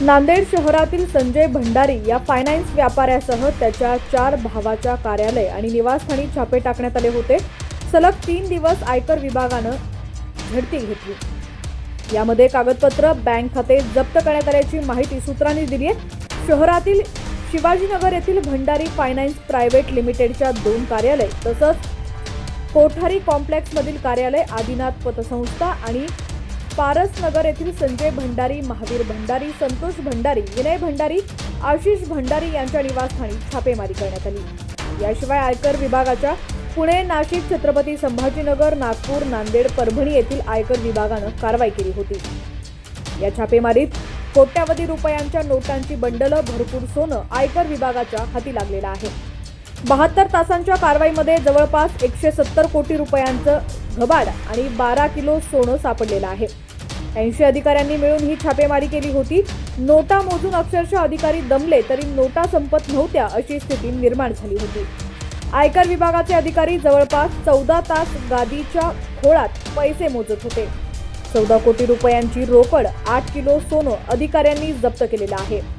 नांदेड शहरातील संजय भंडारी या फायनान्स व्यापाऱ्यासह त्याच्या चार भावाच्या कार्यालय आणि निवासस्थानी छापे टाकण्यात आले होते. सलग तीन दिवस आयकर विभागानं झडती घेतली. यामध्ये कागदपत्र बँक खाते जप्त करण्यात आल्याची माहिती सूत्रांनी दिली आहे शहरातील शिवाजीनगर येथील भंडारी फायनान्स प्रायव्हेट लिमिटेडच्या दोन कार्यालय तसंच कोठारी कॉम्प्लेक्समधील कार्यालय आदिनाथ पतसंस्था आणि पारसनगर येथील संजय भंडारी महावीर भंडारी संतोष भंडारी विनय भंडारी आशिष भंडारी यांच्या निवासस्थानी छापेमारी करण्यात आली. याशिवाय आयकर विभागाच्या पुणे नाशिक छत्रपती संभाजीनगर नागपूर नांदेड परभणी येथील आयकर विभागानं कारवाई केली होती. या छापेमारीत कोट्यावधी रुपयांच्या नोटांची बंडलं भरपूर सोनं आयकर विभागाच्या हाती लागलेलं आहे. बहात्तर तासांच्या कारवाईमध्ये जवळपास एकशे सत्तर कोटी रुपयांचं घबाड आणि बारा किलो सोनं सापडलेलं आहे. ऐंशी अधिकाऱ्यांनी मिळून ही छापेमारी केली होती. नोटा मोजून अक्षरशः अधिकारी दमले तरी नोटा संपत नव्हत्या अशी स्थिती निर्माण झाली होती. आयकर विभागाचे अधिकारी जवळपास चौदा तास गादीच्या खोळात पैसे मोजत होते. चौदा कोटी रुपयांची रोकड आठ किलो सोनं अधिकाऱ्यांनी जप्त केलेलं आहे.